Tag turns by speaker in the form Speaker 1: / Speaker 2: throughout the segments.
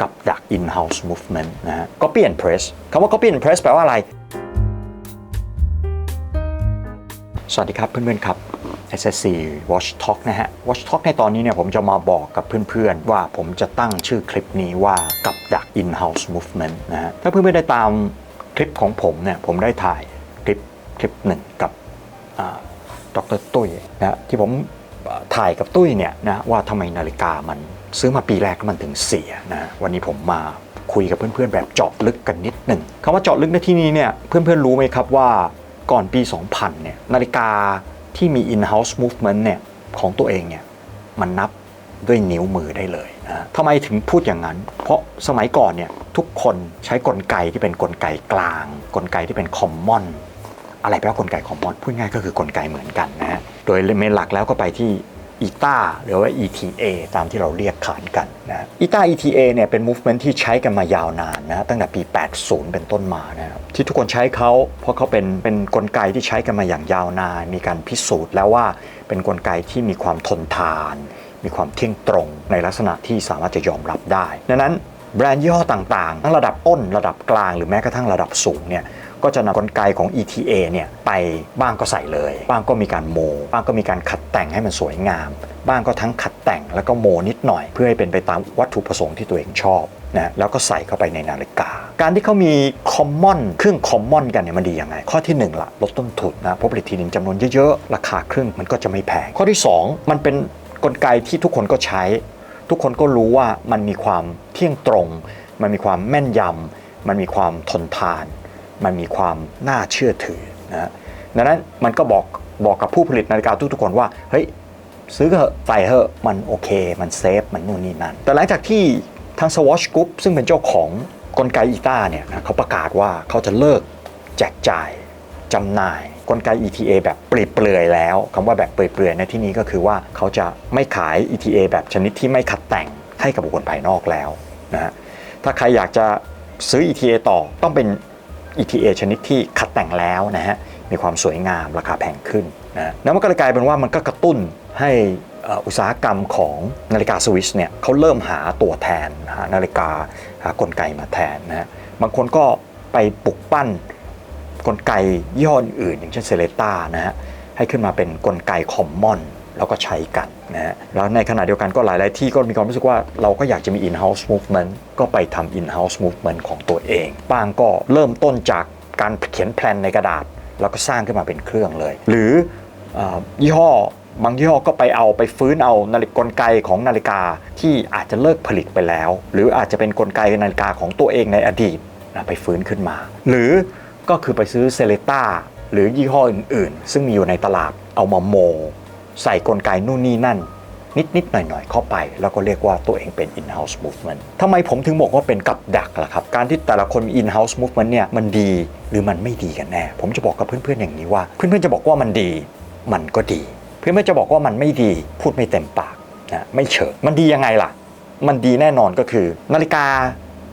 Speaker 1: กับดัก in-house movement นะฮะ copy and press คำว่า copy and press แปลว่าอะไร สวัสดีครับเพื่อนๆครับ SSC Watch Talk นะฮะ Watch Talk ในตอนนี้เนี่ยผมจะมาบอกกับเพื่อนๆ ว่าผมจะตั้งชื่อคลิปนี้ว่ากับดัก in-house movement นะฮะ ถ้าเพื่อนๆได้ตามคลิปของผมเนี่ยผมได้ถ่ายคลิปคลิปหนึ่งกับดรตุ้ยนะที่ผมถ่ายกับตุ้ยเนี่ยนะว่าทำไมนาฬิกามัน ซื้อมาปีแรกมันถึงเสียนะวันนี้ผมมาคุยกับเพื่อนๆ แบบเจาะลึกกันนิดหนึ่งคำว่าเจาะลึกในที่นี้เนี่ยเพื่อนๆรู้ไหมครับว่าก่อนปี 2000 เนี่ยนาฬิกาที่มี in-house movement เนี่ยของตัวเองเนี่ยมันนับด้วยนิ้วมือได้เลยนะทำไมถึงพูดอย่างนั้น เพราะสมัยก่อนเนี่ยทุกคนใช้กลไกที่เป็นกลไกกลาง กลไกที่เป็น common อะไรแปลว่ากลไกของมอดพูดง่ายก็คือกลไกเหมือนกันนะฮะโดยเมนหลักแล้วก็ไปที่ อีตาหรือว่า ETA ตามที่เราเรียกขานกันนะอีตา ETA เนี่ยเป็น movement ที่ใช้กันมายาวนานนะตั้งแต่ปี 80 เป็นต้นมานะครับที่ทุกคนใช้เขาเพราะเขาเป็นเป็นกลไกที่ใช้กันมาอย่างยาวนาน มีการพิสูจน์แล้วว่าเป็นกลไกที่มีความทนทาน มีความเที่ยงตรงในลักษณะที่สามารถจะยอมรับได้ดังนั้น แบรนด์ยี่ห้อต่างๆ ทั้งระดับต้นระดับกลางหรือแม้กระทั่งระดับสูงเนี่ยก็จะนำกลไกของ ETA เนี่ยไปบ้างก็ใส่เลย บ้างก็มีการโม บ้างก็มีการขัดแต่งให้มันสวยงาม บ้างก็ทั้งขัดแต่งแล้วก็โมนิดหน่อย เพื่อให้เป็นไปตามวัตถุประสงค์ที่ตัวเองชอบนะแล้วก็ใส่เข้าไปในนาฬิกา การที่เขามีคอมมอนเครื่องคอมมอนกันเนี่ยมันดียังไง ข้อที่หนึ่งละลดต้นทุนนะเพราะผลิตทีหนึ่งจำนวนเยอะๆ ราคาเครื่องมันก็จะไม่แพง ข้อที่สองมันเป็นกลไกที่ทุกคนก็ใช้ ทุกคนก็รู้ว่ามันมีความเที่ยงตรง มันมีความแม่นยำมันมีความทนทาน มันมีความน่าเชื่อถือนะฮะดังนั้นมันก็บอกบอกกับผู้ผลิตนาฬิกาทุกๆคนว่าเฮ้ยซื้อเถอะใส่เถอะมันโอเค มันเซฟ มันนู่นนี่นั่น แต่หลังจากที่ทาง Swatch Group ซึ่งเป็นเจ้าของกลไกอีตาเนี่ยนะเขาประกาศว่าเขาจะเลิกแจกจ่ายจำหน่าย กลไก ETA แบบเปลือยๆแล้วคำว่าแบบเปลือยๆในที่นี้ก็คือว่าเขาจะไม่ขาย ETA แบบชนิดที่ไม่ขัดแต่งให้กับบุคคลภายนอกแล้วนะฮะถ้าใครอยากจะซื้อ ETA ต่อต้องเป็น ETA ชนิดที่ขัดแต่งแล้วนะฮะมีความสวยงามราคาแพงขึ้นนะแล้วมันก็เลยกลายเป็นว่ามันก็กระตุ้นให้อุตสาหกรรมของนาฬิกาสวิสเนี่ยเขาเริ่มหาตัวแทนหานาฬิกาหากลไกมาแทนนะฮะบางคนก็ไปปลุกปั้น กลไกยี่ห้ออื่น อย่างเช่นเซเลต้านะฮะให้ขึ้นมาเป็นกลไกคอมมอนแล้วก็ใช้กันนะฮะแล้วในขณะเดียวกันก็หลาย ๆ ที่ก็มีความรู้สึกว่าเราก็อยากจะมี in-house movement ก็ไปทำ in-house movement ของตัวเองบางก็เริ่มต้นจากการเขียนแพลนในกระดาษ แล้วก็สร้างขึ้นมาเป็นเครื่องเลย หรืออยี่ห้อบางยี่ห้อก็ไปเอาไปฟื้นเอานาฬิกลไกของนาฬิกาที่อาจจะเลิกผลิตไปแล้ว หรืออาจจะเป็นกลไกนาฬิกาของตัวเองในอดีตนะไปฟื้นขึ้นมา หรือ ก็คือไปซื้อเซเลต้าหรือยี่ห้ออื่นๆ ซึ่งมีอยู่ในตลาดเอามาโม ใส่กลไกนู่นนี่นั่น นิดนิดๆหน่อยหน่อยๆ เข้าไป แล้วก็เรียกว่าตัวเองเป็น in-house movement ทำไมผมถึงบอกว่าเป็นกับดักล่ะครับ การที่แต่ละคนมี in-house movement เนี่ยมันดีหรือมันไม่ดีกันแน่ ผมจะบอกกับเพื่อนๆอย่างนี้ว่า เพื่อนๆจะบอกว่ามันดี มันก็ดี เพื่อนๆจะบอกว่ามันไม่ดีพูดไม่เต็มปากนะไม่เชิงมันดียังไงล่ะ มันดีแน่นอนก็คือ นาฬิกา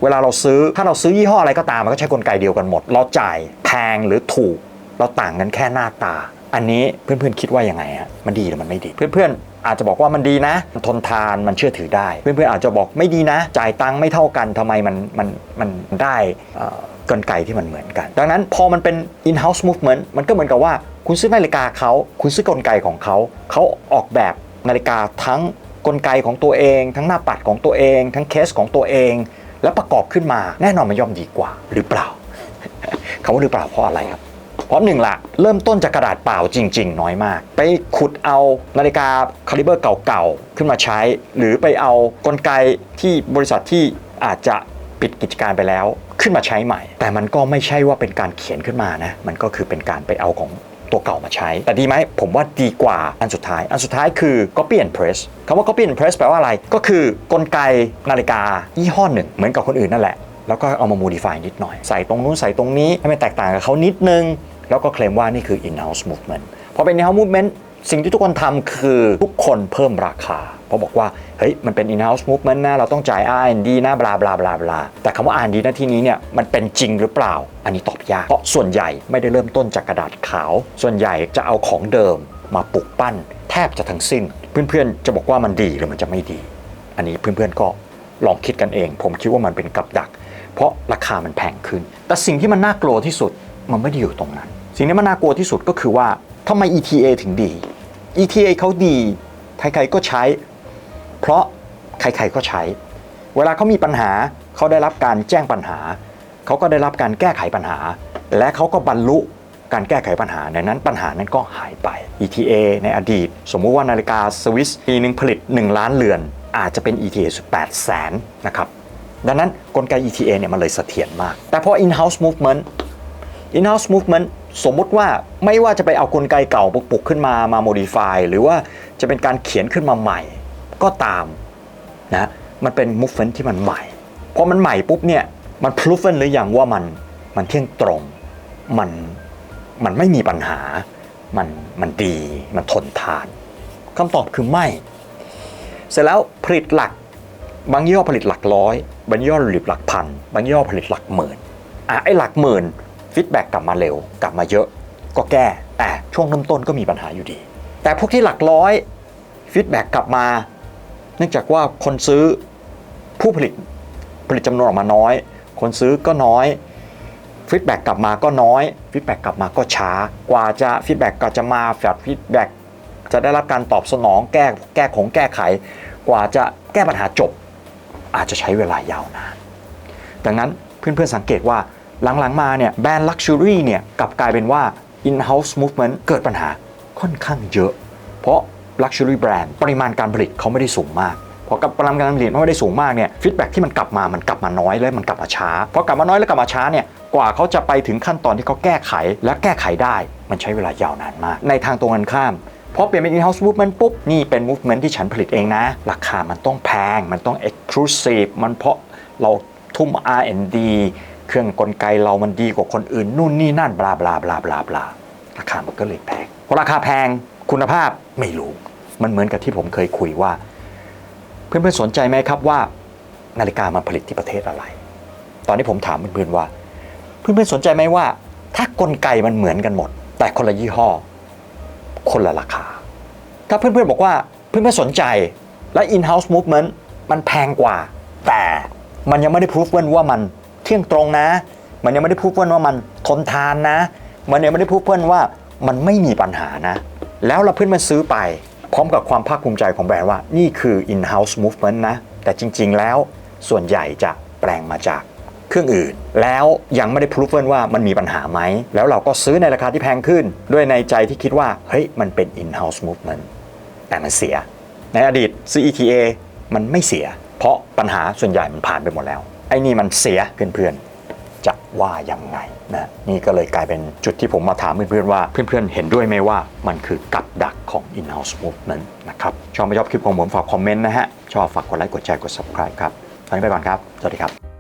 Speaker 1: เวลาเราซื้อถ้าเราซื้อยี่ห้ออะไรก็ตามมันก็ใช้กลไกเดียวกันหมด เราจ่ายแพงหรือถูก เราต่างกันแค่หน้าตา อันนี้เพื่อนๆคิดว่ายังไงฮะมันดีหรือมันไม่ดี เพื่อนๆ อาจจะบอกว่ามันดีนะมันทนทานมันเชื่อถือได้ เพื่อนๆอาจจะบอกไม่ดีนะ จ่ายตังค์ไม่เท่ากันทำไมมันมันมันได้กลไกที่มันเหมือนกัน ดังนั้นพอมันเป็น in-house movement มันก็เหมือนกับว่าคุณซื้อนาฬิกาเขา คุณซื้อกลไกของเขา เขาออกแบบนาฬิกาทั้งกลไกของตัวเอง ทั้งหน้าปัดของตัวเอง ทั้งเคสของตัวเอง แล้วประกอบขึ้นมาแน่นอนมันย่อมดีกว่า หรือเปล่าคำว่าหรือเปล่าเพราะอะไรครับเพราะหนึ่งละเริ่มต้นจากกระดาษเปล่าจริง ๆ น้อยมาก ไปขุดเอานาฬิกาคาลิเบอร์เก่าๆ ขึ้นมาใช้ หรือไปเอากลไกที่บริษัทที่อาจจะปิดกิจการไปแล้ว ขึ้นมาใช้ใหม่ แต่มันก็ไม่ใช่ว่าเป็นการเขียนขึ้นมานะ มันก็คือเป็นการไปเอาของ ตัวเก่ามาใช้ แต่ดีไหมผมว่าดีกว่าอันสุดท้าย อันสุดท้ายคือ copy and press คำว่า copy and press แปลว่าอะไร ก็คือกลไกนาฬิกายี่ห้อหนึ่ง เหมือนกับคนอื่นนั่นแหละ แล้วก็เอามา modify นิดหน่อย ใส่ตรงนู้นใส่ตรงนี้ให้มันแตกต่างกับเขานิดนึง แล้วก็เคลมว่านี่คือ in-house movement พอเป็น in-house movement สิ่งที่ทุกคนทำคือทุกคนเพิ่มราคา เพราะบอกว่า เฮ้ย มันเป็น in-house movement นะเราต้องจ่าย R&D นะบลาบลาบลาบลาแต่คำว่า R&D นะที่นี้เนี่ยมันเป็นจริงหรือเปล่า อันนี้ตอบยาก เพราะส่วนใหญ่ไม่ได้เริ่มต้นจากกระดาษขาว ส่วนใหญ่จะเอาของเดิมมาปลุกปั้น แทบจะทั้งสิ้น เพื่อนๆ จะบอกว่ามันดีหรือมันจะไม่ดี อันนี้เพื่อนๆก็ลองคิดกันเอง ผมคิดว่ามันเป็นกับดัก เพราะราคามันแพงขึ้น แต่สิ่งที่มันน่ากลัวที่สุดมันไม่ได้อยู่ตรงนั้น สิ่งที่มันน่ากลัวที่สุดก็คือว่าทำไม ETA ถึงดี ETA เขาดีใครๆก็ใช้ เพราะใครๆก็ใช้ เวลาเขามีปัญหาเขาได้รับการแจ้งปัญหา เขาก็ได้รับการแก้ไขปัญหา และเขาก็บรรลุการแก้ไขปัญหาในนั้นปัญหานั้นก็หายไป ETA ในอดีต สมมุติว่านาฬิกาสวิสปีหนึ่งผลิต 1 ล้านเรือน อาจจะเป็น ETA 18แสนนะครับ ดังนั้นกลไก ETA เนี่ยมันเลยเสถียรมาก แต่พอ in-house movement in-house movement สมมุติว่าไม่ว่าจะไปเอากลไกเก่าปลุกขึ้นมามา modify หรือว่าจะเป็นการเขียนขึ้นมาใหม่ก็ตามนะมันเป็น movement ที่มันใหม่พอมันใหม่ปุ๊บเนี่ยมัน proven หรือยังว่ามันมันเที่ยงตรงมันมันไม่มีปัญหา มันมันดีมันทนทานคำตอบคือไม่ เสร็จแล้วผลิตหลัก บางย่อผลิตหลักร้อย บางย่อผลิตหลักพัน บางย่อผลิตหลักหมื่นอะไอ้หลักหมื่น ฟีดแบ็กกลับมาเร็ว กลับมาเยอะ ก็แก้ แต่ช่วงเริ่มต้นก็มีปัญหาอยู่ดี แต่พวกที่หลักร้อยฟีดแบ็กกลับมา เนื่องจากว่าคนซื้อผู้ผลิตผลิตจำนวนออกมาน้อย คนซื้อก็น้อยฟีดแบ็กกลับมาก็น้อยฟีดแบ็กกลับมาก็ช้ากว่าจะฟีดแบ็กก็จะมาแฟดฟีดแบ็กจะได้รับการตอบสนองแก้แก้ของแก้ไข กว่าจะแก้ปัญหาจบ อาจจะใช้เวลายาวนาน ดังนั้นเพื่อนๆสังเกตว่า หลังๆมาเนี่ยแบรนด์ลักชัวรี่เนี่ยกลับกลายเป็นว่า in-house movement เกิดปัญหาค่อนข้างเยอะ เพราะ luxury brand ปริมาณการผลิตเขาไม่ได้สูงมากพอกับปริมาณการผลิตไม่ได้สูงมากเนี่ยฟีดแบ็ที่มันกลับมามันกลับมาน้อยและมันกลับมาช้าพอกลับมาน้อยและกลับมาช้าเนี่ยกว่าเขาจะไปถึงขั้นตอนที่เขาแก้ไขและแก้ไขได้ มันใช้เวลายาวนานมาก ในทางตรงกันข้ามพอเปลี่ยนเป็น in-house movement ปุ๊บนี่เป็น movement ที่ฉันผลิตเองนะ ราคามันต้องแพง มันต้อง exclusive มันเพราะเราทุ่ม R&D เครื่องกลไกเรามันดีกว่าคนอื่นนู่นนี่นั่นบลาบลาบลาบลาบลาราคามันก็เลยแพงพอราคาแพงคุณภาพไม่รู้ มันเหมือนกับที่ผมเคยคุยว่า เพื่อนๆสนใจไหมครับว่า นาฬิกามันผลิตที่ประเทศอะไร ตอนนี้ผมถามเพื่อนๆว่า เพื่อนๆสนใจไหมว่า ถ้ากลไกมันเหมือนกันหมด แต่คนละยี่ห้อ คนละราคา ถ้าเพื่อนๆบอกว่าเพื่อนๆสนใจและ in-house movement มันแพงกว่า แต่มันยังไม่ได้ proof ว่ามัน เที่ยงตรงนะ มันยังไม่ได้ proof ว่ามันทนทานนะ มันยังไม่ได้ proof ว่ามันไม่มีปัญหานะ แล้วเราเพื่อนมันซื้อไป พร้อมกับความภาคภูมิใจของแบรนด์ว่า นี่คือ in-house movement นะ แต่จริง ๆ แล้วส่วนใหญ่จะแปลงมาจากเครื่องอื่นแล้วยังไม่ได้พิสูจว่ามันมีปัญหาไหม แล้วเราก็ซื้อในราคาที่แพงขึ้น ด้วยในใจที่คิดว่า เฮ้ย มันเป็น in-house movement แต่มันเสีย ในอดีตซื้อ ETA มันไม่เสีย เพราะปัญหาส่วนใหญ่มันผ่านไปหมดแล้ว อ้นี่มันเสียเพื่อนๆ จะว่ายังไงนะนี่ก็เลยกลายเป็นจุดที่ผมมาถามเพื่อนๆว่าเพื่อนๆ เห็นด้วยไหมว่ามันคือกับดักของ in-house movement นะครับชอบไม่ชอบคลิปของผมฝากคอมเมนต์นะฮะ ชอบฝากกดไลค์กดแชร์กด subscribe ครับตอนนี้ไปก่อนครับ สวัสดีครับ